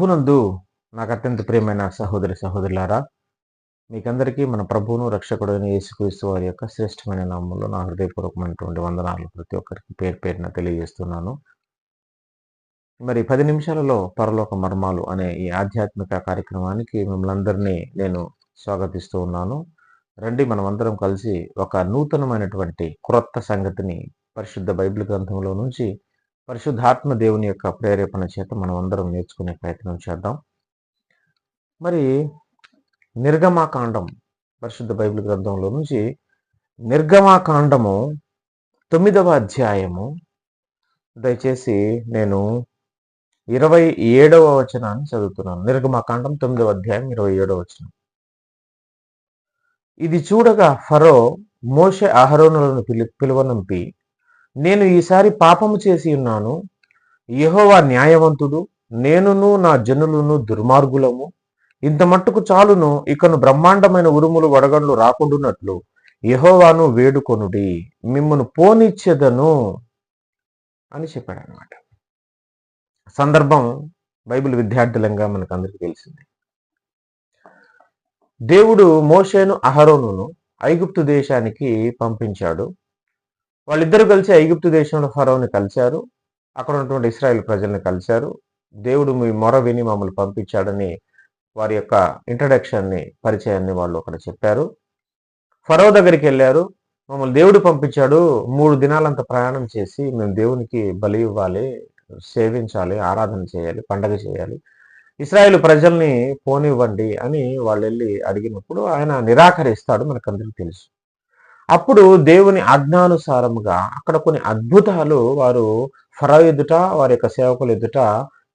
ప్రభునందు నాకు అత్యంత ప్రియమైన సహోదరి సహోదరులారా మీకందరికీ మన ప్రభువును రక్షకుడైన యేసుక్రీస్తు వారి యొక్క శ్రేష్టమైన నామంలో నా హృదయపూర్వకమైనటువంటి వందనాలు. ప్రతి ఒక్కరికి పేరు పేరున తెలియజేస్తున్నాను. మరి పది నిమిషాలలో పరలోక మర్మాలు అనే ఈ ఆధ్యాత్మిక కార్యక్రమానికి మిమ్మల్ని అందరినీ నేను స్వాగతిస్తూ ఉన్నాను. రండి మనమందరం కలిసి ఒక నూతనమైనటువంటి క్రొత్త సంగతిని పరిశుద్ధ బైబిల్ గ్రంథంలో నుంచి పరిశుద్ధాత్మ దేవుని యొక్క ప్రేరేపణ చేత మనం అందరం నేర్చుకునే ప్రయత్నం చేద్దాం. మరి నిర్గమాకాండం పరిశుద్ధ బైబిల్ గ్రంథంలో నుంచి నిర్గమాకాండము తొమ్మిదవ అధ్యాయము. దయచేసి నేను ఇరవై ఏడవ వచనాన్ని చదువుతున్నాను. నిర్గమాకాండం తొమ్మిదవ అధ్యాయం ఇరవై ఏడవ వచనం. ఇది చూడగా ఫరో మోషే ఆహరోనులను పిలి పిలువనంపి నేను ఈసారి పాపము చేసి ఉన్నాను. యహోవా న్యాయవంతుడు నేనును నా జనులను దుర్మార్గులము. ఇంత మట్టుకు చాలును ఇకను బ్రహ్మాండమైన ఉరుములు వడగండ్లు రాకుండునట్లు యహోవాను వేడుకొనుడి. మిమ్మను పోనిచ్చెదను అని చెప్పాడు అనమాట సందర్భం బైబిల్ విద్యార్థులంగా మనకు అందరికీ తెలిసింది. దేవుడు మోషేను అహరోనును ఐగుప్తు దేశానికి పంపించాడు. వాళ్ళిద్దరూ కలిసి ఐగుప్తు దేశంలో ఫరోని కలిశారు. అక్కడ ఉన్నటువంటి ఇస్రాయేల్ ప్రజల్ని కలిశారు. దేవుడు మీ మొర విని మమ్మల్ని పంపించాడని వారి యొక్క ఇంట్రడక్షన్ని పరిచయాన్ని వాళ్ళు అక్కడ చెప్పారు. ఫరో దగ్గరికి వెళ్ళారు. మమ్మల్ని దేవుడు పంపించాడు. మూడు దినాలంత ప్రయాణం చేసి మేము దేవునికి బలి ఇవ్వాలి సేవించాలి ఆరాధన చేయాలి పండగ చేయాలి. ఇస్రాయేల్ ప్రజల్ని పోనివ్వండి అని వాళ్ళు వెళ్ళి అడిగినప్పుడు ఆయన నిరాకరిస్తాడు. మనకందరికీ తెలుసు. అప్పుడు దేవుని ఆజ్ఞానుసారముగా అక్కడ కొన్ని అద్భుతాలు వారు ఫరా ఎదుట వారి యొక్క సేవకులు ఎదుట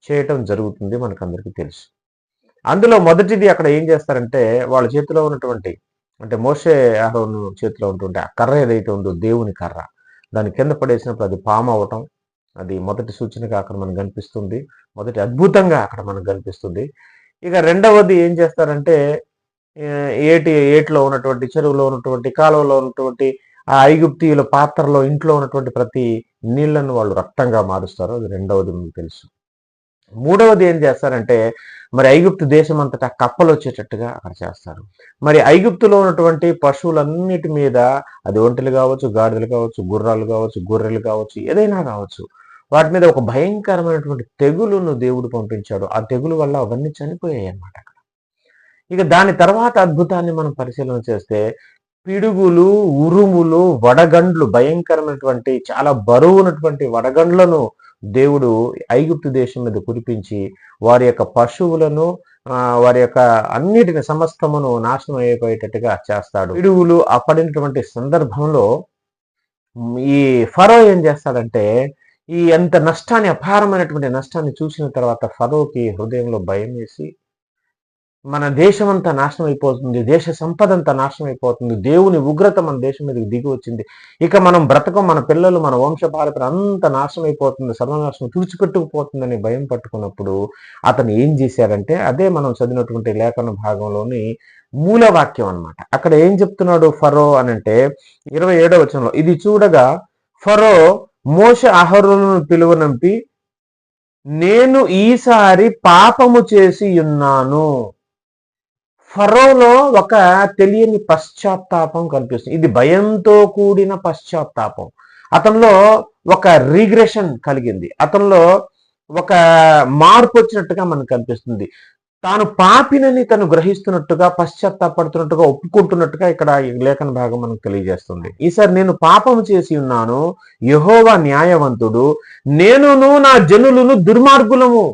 చేయటం జరుగుతుంది మనకందరికీ తెలుసు. అందులో మొదటిది అక్కడ ఏం చేస్తారంటే వాళ్ళ చేతిలో ఉన్నటువంటి అంటే మోసే ఆహ్వాను చేతిలో ఉన్నటువంటి ఆ కర్ర ఏదైతే ఉందో దేవుని కర్ర దాని కింద పడేసినప్పుడు అది పాము అవటం అది మొదటి సూచనగా అక్కడ మనకు కనిపిస్తుంది మొదటి అద్భుతంగా అక్కడ మనకు కనిపిస్తుంది. ఇక రెండవది ఏం చేస్తారంటే ఏటి ఏటిలో ఉన్నటువంటి చెరువులో ఉన్నటువంటి కాలువలో ఉన్నటువంటి ఆ ఐగుప్తీయుల పాత్రలో ఇంట్లో ఉన్నటువంటి ప్రతి నీళ్ళను వాళ్ళు రక్తంగా మారుస్తారు అది రెండవది మీకు తెలుసు. మూడవది ఏం చేస్తారంటే మరి ఐగుప్తు దేశం అంతటా కప్పలు వచ్చేటట్టుగా అక్కడ చేస్తారు. మరి ఐగుప్తులో ఉన్నటువంటి పశువులన్నిటి మీద అది ఒంటెలు కావచ్చు గాడిదలు కావచ్చు గుర్రాలు కావచ్చు గొర్రెలు కావచ్చు ఏదైనా కావచ్చు వాటి మీద ఒక భయంకరమైనటువంటి తెగులును దేవుడు పంపించాడు. ఆ తెగులు వల్ల అవన్నీ చనిపోయాయి అన్నమాట అక్కడ ఇక దాని తర్వాత అద్భుతాన్ని మనం పరిశీలన చేస్తే పిడుగులు ఉరుములు వడగండ్లు భయంకరమైనటువంటి చాలా బరువు ఉన్నటువంటి వడగండ్లను దేవుడు ఐగుప్తు దేశం మీద కురిపించి వారి యొక్క పశువులను వారి యొక్క అన్నిటిని సమస్తమును నాశనం అయిపోయేటట్టుగా చేస్తాడు. పిడుగులు అప్పడినటువంటి సందర్భంలో ఈ ఫరో ఏం చేస్తాడంటే ఈ ఎంత నష్టాన్ని అపారమైనటువంటి నష్టాన్ని చూసిన తర్వాత ఫరోకి హృదయంలో భయం వేసి మన దేశం అంతా నాశనం అయిపోతుంది దేశ సంపద అంతా నాశనం అయిపోతుంది దేవుని ఉగ్రత మన దేశం మీదకి దిగి వచ్చింది. ఇక మనం బ్రతకం మన పిల్లలు మన వంశపారపర అంత నాశనం అయిపోతుంది సర్వనాశనం తుడిచిపెట్టుకుపోతుందని భయం పట్టుకున్నప్పుడు అతను ఏం చేశారంటే అదే మనం చదివినటువంటి లేఖన భాగంలోని మూలవాక్యం అన్నమాట. అక్కడ ఏం చెప్తున్నాడు ఫరో అని అంటే ఇరవై ఏడవ వచనంలో ఇది చూడగా ఫరో మోష అహరులను పిలువనంపి నేను ఈసారి పాపము చేసి ఉన్నాను. ఫరోలో ఒక తెలియని పశ్చాత్తాపం కనిపిస్తుంది. ఇది భయంతో కూడిన పశ్చాత్తాపం. అతనిలో ఒక రిగ్రెషన్ కలిగింది. అతనిలో ఒక మార్పు వచ్చినట్టుగా మనకు కనిపిస్తుంది. తాను పాపినని తను గ్రహిస్తున్నట్టుగా పశ్చాత్తాపడుతున్నట్టుగా ఒప్పుకుంటున్నట్టుగా ఇక్కడ లేఖన భాగం మనకు తెలియజేస్తుంది. ఈసారి నేను పాపం చేసి ఉన్నాను యహోవా న్యాయవంతుడు నేనును నా జనులను దుర్మార్గులము.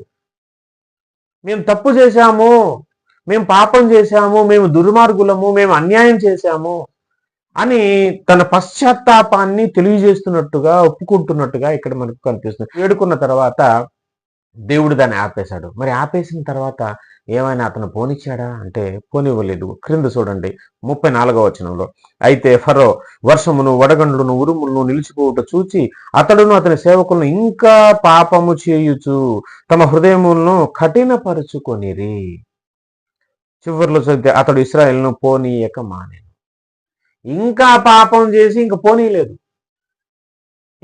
మేము తప్పు చేశాము. మేము పాపం చేశాము మేము దుర్మార్గులము మేము అన్యాయం చేశాము అని తన పశ్చాత్తాపాన్ని తెలియజేస్తున్నట్టుగా ఒప్పుకుంటున్నట్టుగా ఇక్కడ మనకు కనిపిస్తుంది. వేడుకున్న తర్వాత దేవుడు దాన్ని ఆపేశాడు. మరి ఆపేసిన తర్వాత ఏమైనా అతను పోనిచ్చాడా? అంటే పోనివ్వలేదు. క్రింద చూడండి ముప్పై నాలుగో వచనంలో. అయితే ఫరో వర్షమును వడగండ్లను ఉరుములను నిలిచిపోవుట చూచి అతడును అతని సేవకులను ఇంకా పాపము చేయుచు తమ హృదయములను కఠినపరుచుకొనిరి. చివరిలో చదివితే అతడు ఇస్రాయల్ను పోనీయక మానేను. ఇంకా పాపం చేసి ఇంకా పోనీయలేదు.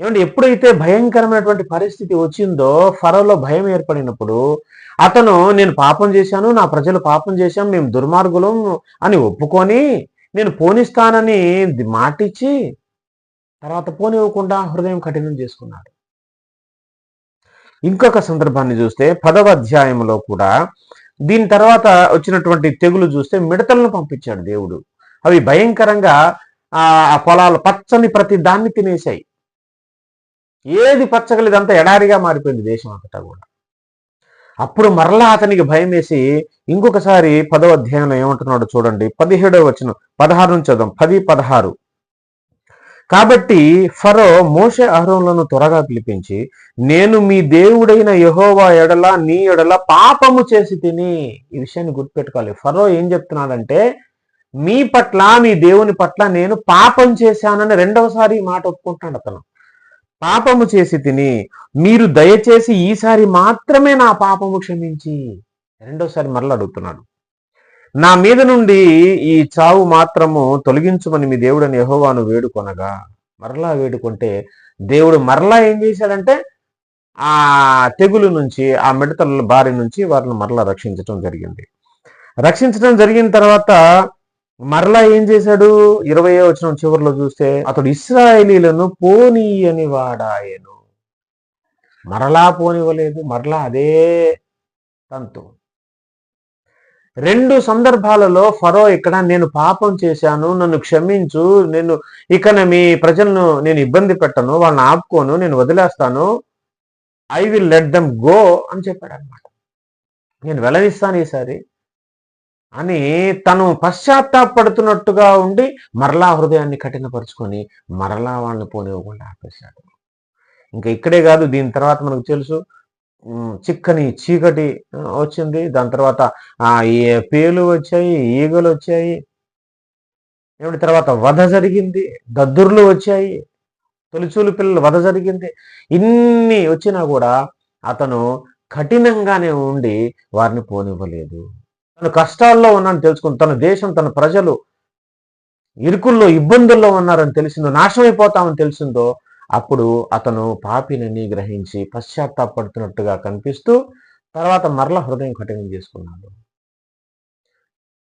ఏమంటే ఎప్పుడైతే భయంకరమైనటువంటి పరిస్థితి వచ్చిందో ఫరోలో భయం ఏర్పడినప్పుడు అతను నేను పాపం చేశాను నా ప్రజలు పాపం చేశాం మేము దుర్మార్గులం అని ఒప్పుకొని నేను పోనిస్తానని మాటిచ్చి తర్వాత పోనివ్వకుండా హృదయం కఠినం చేసుకున్నాడు. ఇంకొక సందర్భాన్ని చూస్తే పదవ అధ్యాయంలో కూడా దీని తర్వాత వచ్చినటువంటి తెగులు చూస్తే మిడతలను పంపించాడు దేవుడు. అవి భయంకరంగా ఆ పొలాలు పచ్చని ప్రతి దాన్ని తినేశాయి. ఏది పచ్చగలేదంతా ఎడారిగా మారిపోయింది దేశం అంతటా కూడా. అప్పుడు మరలా అతనికి భయం వేసి ఇంకొకసారి పదవ అధ్యాయంలో ఏమంటున్నాడు చూడండి. పదిహేడవ వచ్చిన పదహారు నుంచి చదువు పది పదహారు. కాబట్టి ఫరో మోషే అహరోన్లను త్వరగా పిలిపించి నేను మీ దేవుడైన యహోవా ఎడల నీ ఎడల పాపము చేసి తిని. ఈ విషయాన్ని గుర్తుపెట్టుకోవాలి. ఫరో ఏం చెప్తున్నాడంటే మీ పట్ల మీ దేవుని పట్ల నేను పాపం చేశానని రెండవసారి మాట ఒప్పుకుంటున్నాడు అతను. పాపము చేసి తిని మీరు దయచేసి ఈసారి మాత్రమే నా పాపము క్షమించి. రెండోసారి మరలా అడుగుతున్నాడు. నా మీద నుండి ఈ చావు మాత్రము తొలగించమని మీ దేవుడని యహోవాను వేడుకొనగా మరలా వేడుకుంటే దేవుడు మరలా ఏం చేశాడంటే ఆ తెగులు నుంచి ఆ మిడతల బారి నుంచి వారిని మరలా రక్షించడం జరిగింది. రక్షించడం జరిగిన తర్వాత మరలా ఏం చేశాడు? ఇరవై వచ్చిన చివరిలో చూస్తే అతడు ఇస్రాయేలీలను పోనీయని వాడాయను. మరలా పోనివ్వలేదు మరలా అదే తంతు. రెండు సందర్భాలలో ఫరో ఇక్కడ నేను పాపం చేశాను నన్ను క్షమించు నేను ఇక మీ ప్రజలను నేను ఇబ్బంది పెట్టను వాళ్ళని ఆపుకోను నేను వదిలేస్తాను I will let them go అని చెప్పాడు అనమాట నేను వెలవిస్తాను ఈసారి. అని తను పశ్చాత్తాపడుతున్నట్టుగా ఉండి మరలా హృదయాన్ని కఠినపరుచుకొని మరలా వాళ్ళని పోనివ్వకుండా ఆపేశాడు. ఇంకా ఇక్కడే కాదు దీని తర్వాత మనకు తెలుసు చిక్కని చీకటి వచ్చింది. దాని తర్వాత ఆ పేలు వచ్చాయి ఈగలు వచ్చాయి. ఏమిటి తర్వాత వధ జరిగింది దద్దుర్లు వచ్చాయి తొలిచూలు పిల్లలు వధ జరిగింది. ఇన్ని వచ్చినా కూడా అతను కఠినంగానే ఉండి వారిని పోనివ్వలేదు. తను కష్టాల్లో ఉన్నాను తెలుసుకుని తన దేశం తన ప్రజలు ఇరుకుల్లో ఇబ్బందుల్లో ఉన్నారని తెలిసిందో నాశమైపోతామని తెలిసిందో అప్పుడు అతను పాపినని గ్రహించి పశ్చాత్తాపడుతున్నట్టుగా కనిపిస్తూ తర్వాత మరల హృదయం కఠినం చేసుకున్నాడు.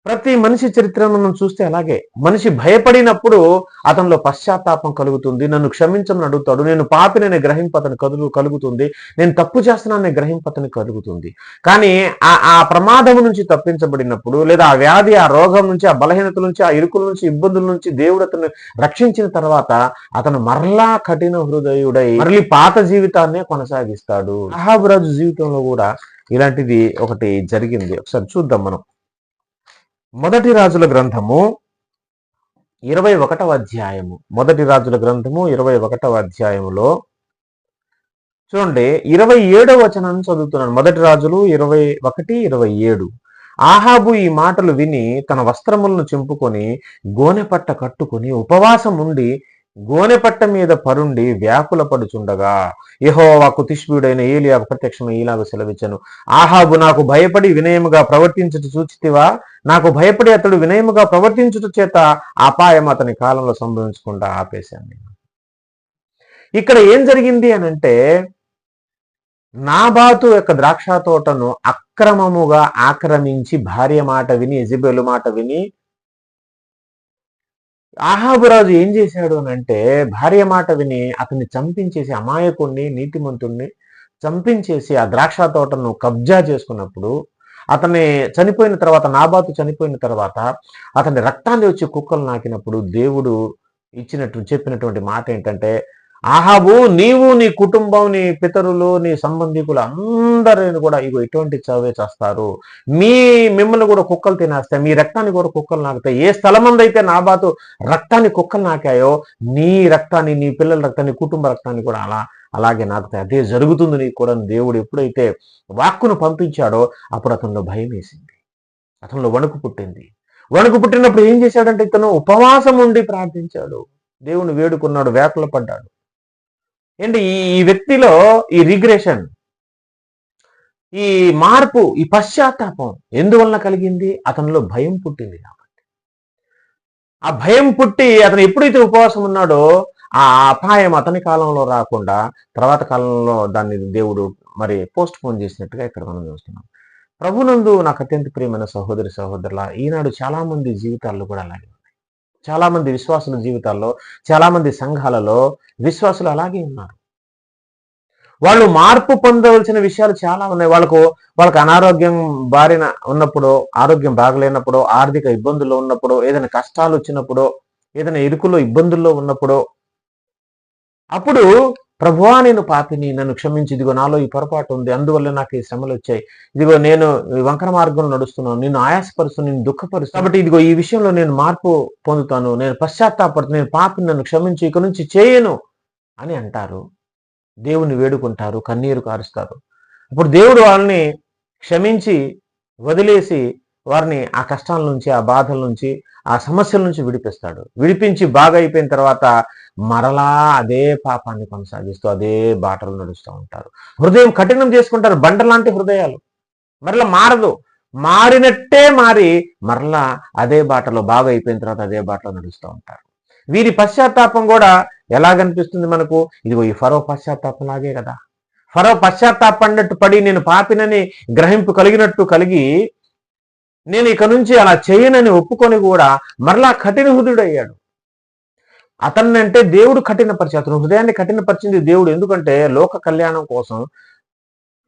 ప్రతి మనిషి చరిత్రను మనం చూస్తే అలాగే. మనిషి భయపడినప్పుడు అతనిలో పశ్చాత్తాపం కలుగుతుంది. నన్ను క్షమించమని అడుగుతాడు. నేను పాపిననే గ్రహింపతను కదులు కలుగుతుంది. నేను తప్పు చేస్తున్నాననే గ్రహింపతను కలుగుతుంది. కానీ ఆ ఆ ప్రమాదం నుంచి తప్పించబడినప్పుడు లేదా ఆ వ్యాధి ఆ రోగం నుంచి ఆ బలహీనత నుంచి ఆ ఇరుకుల నుంచి ఇబ్బందుల నుంచి దేవుడు అతను రక్షించిన తర్వాత అతను మరలా కఠిన హృదయుడై మరలి పాత జీవితాన్నే కొనసాగిస్తాడు. అహాబురాజు జీవితంలో కూడా ఇలాంటిది ఒకటి జరిగింది. ఒకసారి చూద్దాం మనం. మొదటి రాజుల గ్రంథము ఇరవై ఒకటవ అధ్యాయము. మొదటి రాజుల గ్రంథము ఇరవై ఒకటవ అధ్యాయములో చూడండి ఇరవై ఏడవ వచనాన్ని చదువుతున్నాను మొదటి రాజులు ఇరవై ఒకటి ఇరవై ఏడు. ఆహాబు ఈ మాటలు విని తన వస్త్రములను చింపుకొని గోనెపట్ట కట్టుకొని ఉపవాసం ఉండి గోనెపట్ట మీద పరుండి వ్యాకుల పడుచుండగా యహోవా కుతిష్భుడైన ఏలియాకు ప్రత్యక్షమై ఇలాగ సెలవిచ్చను. ఆహాబు నాకు భయపడి వినయముగా ప్రవర్తించుట చూచితివా? నాకు భయపడి అతడు వినయముగా ప్రవర్తించుట చేత అపాయం అతని కాలంలో సంభవించకుండా ఆపేశాను నేను. ఇక్కడ ఏం జరిగింది అని అంటే నాబాతు యొక్క ద్రాక్ష తోటను అక్రమముగా ఆక్రమించి భార్య మాట విని ఎజిబెలు మాట విని ఆహాబురాజు ఏం చేశాడు అని అంటే భార్య మాట విని అతన్ని చంపించేసి అమాయకుణ్ణి నీతిమంతుణ్ణి చంపించేసి ఆ ద్రాక్ష తోటను కబ్జా చేసుకున్నప్పుడు అతని చనిపోయిన తర్వాత నాబాతు చనిపోయిన తర్వాత అతని రక్తాన్ని వచ్చి కుక్కలు నాకినప్పుడు దేవుడు ఇచ్చినట్టు చెప్పినటువంటి మాట ఏంటంటే ఆహాబు నీవు నీ కుటుంబం నీ పితరులు నీ సంబంధికులు అందరిని కూడా ఇగో ఇటువంటి చవే చేస్తారు. మీ మిమ్మల్ని కూడా కుక్కలు తినేస్తాయి మీ రక్తాన్ని కూడా కుక్కలు నాకుతాయి. ఏ స్థలమందైతే నాబాతు రక్తాన్ని కుక్కలు నాకాయో నీ రక్తాన్ని నీ పిల్లల రక్తాన్ని కుటుంబ రక్తాన్ని కూడా అలా అలాగే నాకుతాయి. అదే జరుగుతుంది నీకు కూడా. దేవుడు ఎప్పుడైతే వాక్కును పంపించాడో అప్పుడు అతనిలో భయం వేసింది. అతనిలో వణుకు పుట్టింది. వణుకు పుట్టినప్పుడు ఏం చేశాడంటే ఇతను ఉపవాసం ఉండి ప్రార్థించాడు. దేవుని వేడుకున్నాడు వేకలు పడ్డాడు ఏంటి ఈ వ్యక్తిలో ఈ రిగ్రెషన్ ఈ మార్పు ఈ పశ్చాత్తాపం ఎందువలన కలిగింది? అతనిలో భయం పుట్టింది కాబట్టి. ఆ భయం పుట్టి అతను ఎప్పుడైతే ఉపవాసం ఉన్నాడో ఆ అపాయం అతని కాలంలో రాకుండా తర్వాత కాలంలో దాన్ని దేవుడు మరి పోస్ట్ పోన్ చేసినట్టుగా ఇక్కడ మనం చూస్తున్నాం. ప్రభునందు నాకు అత్యంత ప్రియమైన సహోదరి సహోదరుల ఈనాడు చాలా మంది జీవితాల్లో కూడా అలాగే చాలామంది చాలా మంది విశ్వాసుల జీవితాల్లో చాలా మంది సంఘాలలో విశ్వాసులు అలాగే ఉన్నారు. వాళ్ళు మార్పు పొందవలసిన విషయాలు చాలా ఉన్నాయి. వాళ్ళకు వాళ్ళకి అనారోగ్యం బారిన ఉన్నప్పుడు ఆరోగ్యం బాగలేనప్పుడు ఆర్థిక ఇబ్బందుల్లో ఉన్నప్పుడు ఏదైనా కష్టాలు వచ్చినప్పుడు ఏదైనా ఇరుకులో ఇబ్బందుల్లో ఉన్నప్పుడు అప్పుడు ప్రభువా నేను పాపిని నన్ను క్షమించి. ఇదిగో నాలో ఈ పొరపాటు ఉంది. అందువల్ల నాకు ఈ శ్రమలు వచ్చాయి. ఇదిగో నేను వంకర మార్గంలో నడుస్తున్నాను. నేను ఆయాసపరుస్తూ నేను దుఃఖపరుస్తాను కాబట్టి ఇదిగో ఈ విషయంలో నేను మార్పు పొందుతాను. నేను పశ్చాత్తాపడుతూ నేను పాపిని నన్ను క్షమించి. ఇక నుంచి చేయను అని అంటారు. దేవుని వేడుకుంటారు. కన్నీరు కారుస్తారు. అప్పుడు దేవుడు వాళ్ళని క్షమించి వదిలేసి వారిని ఆ కష్టాల నుంచి ఆ బాధల నుంచి ఆ సమస్యల నుంచి విడిపిస్తాడు. విడిపించి బాగా అయిపోయిన తర్వాత మరలా అదే పాపాన్ని కొనసాగిస్తూ అదే బాటలు నడుస్తూ ఉంటారు. హృదయం కఠినం చేసుకుంటారు బండలాంటి హృదయాలు. మరలా మారదు. మారినట్టే మారి మరలా అదే బాటలో బాగా అయిపోయిన తర్వాత అదే బాటలో నడుస్తూ ఉంటారు. వీరి పశ్చాత్తాపం కూడా ఎలా కనిపిస్తుంది మనకు? ఇదిగో ఈ ఫరో పశ్చాత్తాపం లాగే కదా. ఫరో పశ్చాత్తాపడినట్టు పడి నేను పాపినని గ్రహింపు కలిగినట్టు కలిగి నేను ఇక నుంచి అలా చేయనని ఒప్పుకొని కూడా మరలా కఠిన హృదయుడయ్యాడు. అతన్ని అంటే దేవుడు కఠినపరిచి అతను హృదయాన్ని కఠినపరిచింది దేవుడు. ఎందుకంటే లోక కళ్యాణం కోసం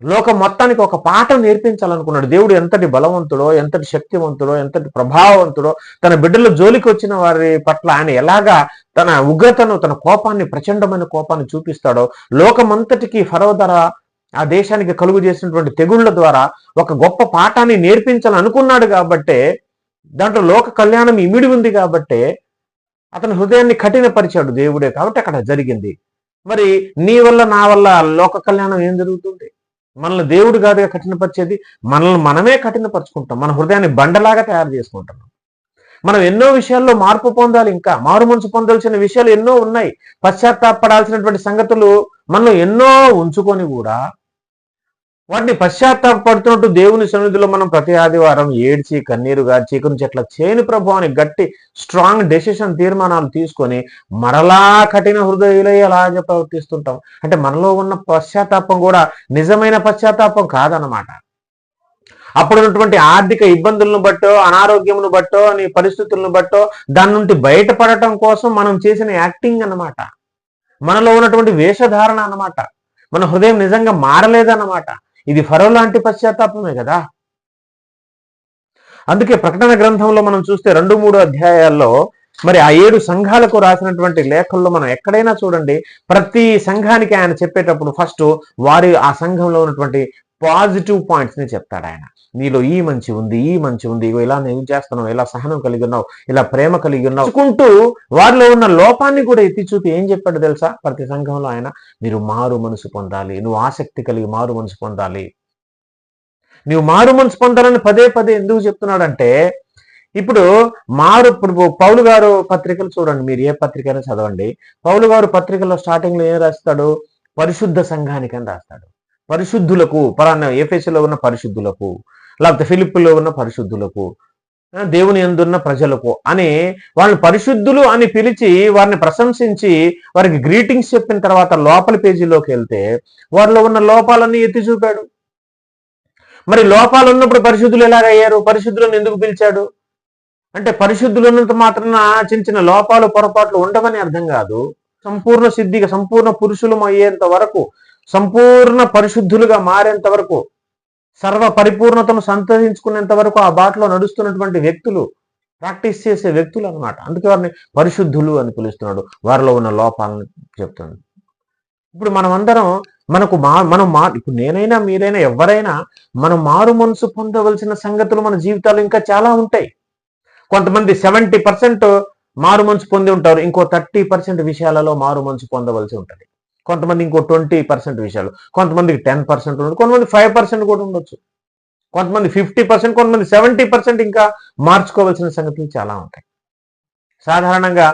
లోక మొత్తానికి ఒక పాఠం నేర్పించాలనుకున్నాడు. దేవుడు ఎంతటి బలవంతుడో ఎంతటి శక్తివంతుడో ఎంతటి ప్రభావవంతుడో తన బిడ్డల జోలికి వచ్చిన వారి పట్ల ఆయన ఎలాగా తన ఉగ్రతను తన కోపాన్ని ప్రచండమైన కోపాన్ని చూపిస్తాడో లోకమంతటికి ఫరో ధర ఆ దేశానికి కలుగు చేసినటువంటి తెగుళ్ళ ద్వారా ఒక గొప్ప పాఠాన్ని నేర్పించాలనుకున్నాడు కాబట్టే దాంట్లో లోక కళ్యాణం ఇమిడి ఉంది కాబట్టే అతని హృదయాన్ని కఠినపరిచాడు దేవుడే కాబట్టి అక్కడ జరిగింది. మరి నీ వల్ల నా వల్ల లోక కళ్యాణం ఏం జరుగుతుంది? మనల్ని దేవుడు కాదుగా కఠినపరిచేది మనల్ని మనమే కఠినపరుచుకుంటాం. మన హృదయాన్ని బండలాగా తయారు చేసుకుంటున్నాం మనం ఎన్నో విషయాల్లో మార్పు పొందాలి ఇంకా. మారు మనసు పొందాల్సిన విషయాలు ఎన్నో ఉన్నాయి. పశ్చాత్తాపడాల్సినటువంటి సంగతులు మనలో ఎన్నో ఉంచుకొని కూడా వాటిని పశ్చాత్తాపడుతున్నట్టు దేవుని సన్నిధిలో మనం ప్రతి ఆదివారం ఏడ్చి కన్నీరుగా గార్చి చెట్ల నుంచి అట్లా చేయని ప్రభు అని గట్టి స్ట్రాంగ్ డెసిషన్ తీర్మానాలు తీసుకొని మరలా కఠిన హృదయులై అలాగే ప్రవర్తిస్తుంటాం. అంటే మనలో ఉన్న పశ్చాత్తాపం కూడా నిజమైన పశ్చాత్తాపం కాదనమాట అప్పుడు ఉన్నటువంటి ఆర్థిక ఇబ్బందులను బట్టో అనారోగ్యమును బట్టో నీ పరిస్థితులను బట్టో దాని నుండి బయటపడటం కోసం మనం చేసిన యాక్టింగ్ అన్నమాట. మనలో ఉన్నటువంటి వేషధారణ అన్నమాట. మన హృదయం నిజంగా మారలేదన్నమాట. ఇది ఫరో లాంటి పశ్చాత్తాపమే కదా. అందుకే ప్రకటన గ్రంథంలో మనం చూస్తే రెండు మూడు అధ్యాయాల్లో మరి ఆ ఏడు సంఘాలకు రాసినటువంటి లేఖల్లో మనం ఎక్కడైనా చూడండి ప్రతి సంఘానికి ఆయన చెప్పేటప్పుడు ఫస్ట్ వారి ఆ సంఘంలో ఉన్నటువంటి పాజిటివ్ పాయింట్స్ని చెప్తాడు ఆయన. నీలో ఈ మంచి ఉంది ఈ మంచి ఉంది ఇగో ఇలా నేను చేస్తున్నావు ఇలా సహనం కలిగి ఉన్నావు ఇలా ప్రేమ కలిగి ఉన్నావు చూసుకుంటూ వారిలో ఉన్న లోపాన్ని కూడా ఎత్తి చూపి ఏం చెప్పాడు తెలుసా? ప్రతి సంఘంలో ఆయన మీరు మారు మనసు పొందాలి నువ్వు ఆసక్తి కలిగి మారు మనసు పొందాలి. నువ్వు మారు మనసు పొందాలని పదే పదే ఎందుకు చెప్తున్నాడంటే ఇప్పుడు మారు ఇప్పుడు పౌలు గారు పత్రికలు చూడండి మీరు ఏ పత్రిక అయినా చదవండి. పౌలు గారు పత్రికలో స్టార్టింగ్లో ఏం రాస్తాడు? పరిశుద్ధ సంఘానికి అని రాస్తాడు. పరిశుద్ధులకు పరాన్న ఏఫేసులో ఉన్న పరిశుద్ధులకు లేకపోతే ఫిలిప్పులో ఉన్న పరిశుద్ధులకు దేవుని ఎందున్న ప్రజలకు అని వాళ్ళని పరిశుద్ధులు అని పిలిచి వారిని ప్రశంసించి వారికి గ్రీటింగ్స్ చెప్పిన తర్వాత లోపల పేజీలోకి వెళ్తే వారిలో ఉన్న లోపాలన్నీ ఎత్తి చూపాడు. మరి లోపాలు ఉన్నప్పుడు పరిశుద్ధులు ఎలాగయ్యారు పరిశుద్ధులను ఎందుకు పిలిచాడు? అంటే పరిశుద్ధులు ఉన్నంత మాత్రాన చిన్న చిన్న లోపాలు పొరపాట్లు ఉండవని అర్థం కాదు. సంపూర్ణ సిద్ధిగా సంపూర్ణ పురుషులం అయ్యేంత వరకు సంపూర్ణ పరిశుద్ధులుగా మారేంత వరకు సర్వ పరిపూర్ణతను సంతరించుకునేంత వరకు ఆ బాటలో నడుస్తున్నటువంటి వ్యక్తులు ప్రాక్టీస్ చేసే వ్యక్తులు అన్నమాట. అందుకే వారిని పరిశుద్ధులు అని పిలుస్తున్నాడు. వారిలో ఉన్న లోపాలను చెప్తున్నాడు. ఇప్పుడు మనం అందరం మనకు మా మనం మా ఇప్పుడు నేనైనా మీరైనా ఎవరైనా మనం మారు మనసు పొందవలసిన సంగతులు మన జీవితాలు ఇంకా చాలా ఉంటాయి. కొంతమంది సెవెంటీ పర్సెంట్ మారు మనసు పొంది ఉంటారు. ఇంకో థర్టీ పర్సెంట్ విషయాలలో మారు మనసు పొందవలసి ఉంటుంది. కొంతమంది ఇంకో ట్వంటీ పర్సెంట్ విషయాలు కొంతమందికి టెన్ పర్సెంట్ ఉండదు కొంతమంది ఫైవ్ పర్సెంట్ కూడా ఉండొచ్చు. కొంతమంది ఫిఫ్టీ పర్సెంట్ కొంతమంది సెవెంటీ పర్సెంట్ ఇంకా మార్చుకోవాల్సిన సంగతులు చాలా ఉంటాయి. సాధారణంగా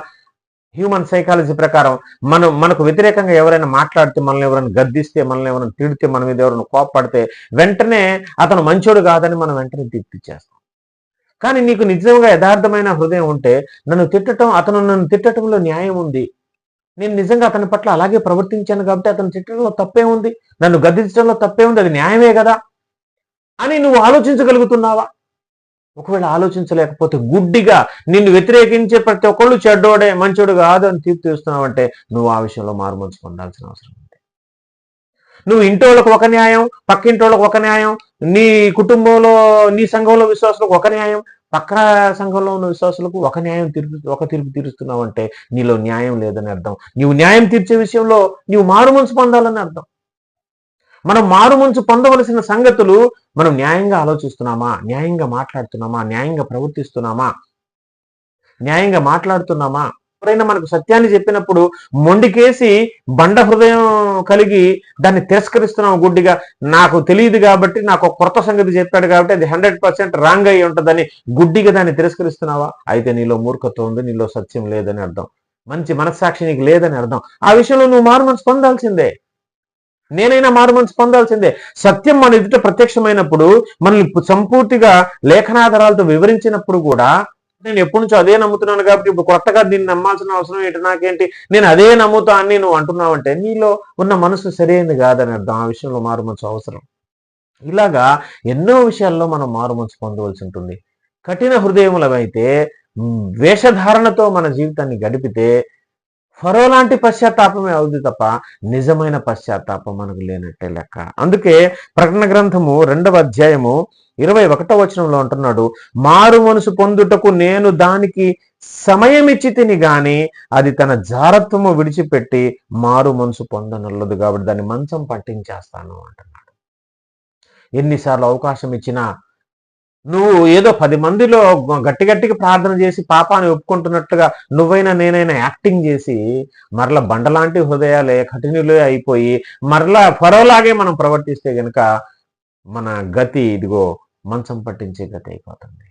హ్యూమన్ సైకాలజీ ప్రకారం మనం మనకు వ్యతిరేకంగా ఎవరైనా మాట్లాడితే మనల్ని ఎవరైనా గద్దిస్తే మనల్ని ఎవరైనా తిడితే మన మీద ఎవరైనా కోప్పడితే వెంటనే అతను మంచోడు కాదని మనం వెంటనే తిట్టిచ్చేస్తాం కానీ నీకు నిజంగా యథార్థమైన హృదయం ఉంటే నన్ను తిట్టడం అతను నన్ను తిట్టడంలో న్యాయం ఉంది. నేను నిజంగా అతని పట్ల అలాగే ప్రవర్తించాను కాబట్టి అతను తిట్టడంలో తప్పే ఉంది. నన్ను గద్దించడంలో తప్పే ఉంది. అది న్యాయమే కదా? అని నువ్వు ఆలోచించగలుగుతున్నావా? ఒకవేళ ఆలోచించలేకపోతే గుడ్డిగా నిన్ను వ్యతిరేకించే ప్రతి ఒక్కళ్ళు చెడ్డోడే మంచోడు కాదు అని తీర్పు తీస్తున్నావంటే నువ్వు ఆ విషయంలో మారుమనసు పొందాల్సిన అవసరం ఉంది. నువ్వు ఇంటోళ్ళకు ఒక న్యాయం పక్కింటోళ్ళకు ఒక న్యాయం నీ కుటుంబంలో నీ సంఘంలో విశ్వాసులకు ఒక న్యాయం పక్క సంఘంలో ఉన్న విశ్వాసులకు ఒక న్యాయం తీర్పు ఒక తీర్పు తీరుస్తున్నావు అంటే నీలో న్యాయం లేదని అర్థం. నీవు న్యాయం తీర్చే విషయంలో నీవు మారుమనసు పొందాలని అర్థం. మనం మారుమనసు పొందవలసిన సంగతులు మనం న్యాయంగా ఆలోచిస్తున్నామా? న్యాయంగా మాట్లాడుతున్నామా? న్యాయంగా ప్రవర్తిస్తున్నామా? న్యాయంగా మాట్లాడుతున్నామా? ఎవరైనా మనకు సత్యాన్ని చెప్పినప్పుడు మొండికేసి బండ హృదయం కలిగి దాన్ని తిరస్కరిస్తున్నాం గుడ్డిగా. నాకు తెలియదు కాబట్టి నాకు కొత్త సంగతి చెప్పాడు కాబట్టి అది హండ్రెడ్ పర్సెంట్ రాంగ్ అయి ఉంటుందని గుడ్డిగా దాన్ని తిరస్కరిస్తున్నావా? అయితే నీలో మూర్ఖత్వం ఉంది నీలో సత్యం లేదని అర్థం. మంచి మనస్సాక్షి నీకు లేదని అర్థం. ఆ విషయంలో నువ్వు మారు మనసు పొందాల్సిందే నేనైనా మారు మనసు పొందాల్సిందే సత్యం మన ఎదుట ప్రత్యక్షమైనప్పుడు మనల్ని సంపూర్తిగా లేఖనాధారాలతో వివరించినప్పుడు కూడా నేను ఎప్పటి నుంచో అదే నమ్ముతున్నాను కాబట్టి ఇప్పుడు కొత్తగా దీన్ని నమ్మాల్సిన అవసరం ఏంటి? నాకేంటి? నేను అదే నమ్ముతా అని నువ్వు అంటున్నావంటే నీలో ఉన్న మనసు సరైనది కాదని అర్థం. ఆ విషయంలో మారుమనసు అవసరం. ఇలాగా ఎన్నో విషయాల్లో మనం మారుమనసు పొందవలసి ఉంటుంది. కఠిన హృదయములమైతే వేషధారణతో మన జీవితాన్ని గడిపితే ఫరో లాంటి పశ్చాత్తాపమే అవుతుంది తప్ప నిజమైన పశ్చాత్తాపం మనకు లేనట్టే లెక్క. అందుకే ప్రకటన గ్రంథము రెండవ అధ్యాయము ఇరవై ఒకటో వచనంలో అంటున్నాడు మారు మనసు పొందుటకు నేను దానికి సమయం ఇచ్చి తిని గాని అది తన జారత్వము విడిచిపెట్టి మారు మనసు పొందనల్లదు కాబట్టి దాన్ని మంచం పట్టించేస్తాను అంటున్నాడు. ఎన్నిసార్లు అవకాశం ఇచ్చినా నువ్వు ఏదో పది మందిలో గట్టి గట్టిగా ప్రార్థన చేసి పాపాన్ని ఒప్పుకుంటున్నట్టుగా నువ్వైనా నేనైనా యాక్టింగ్ చేసి మరలా బండలాంటి హృదయాలే కఠినులే అయిపోయి మరలా ఫరోలాగే మనం ప్రవర్తిస్తే గనుక మన గతి ఇదిగో మంచం పట్టించే గతి అయిపోతుంది.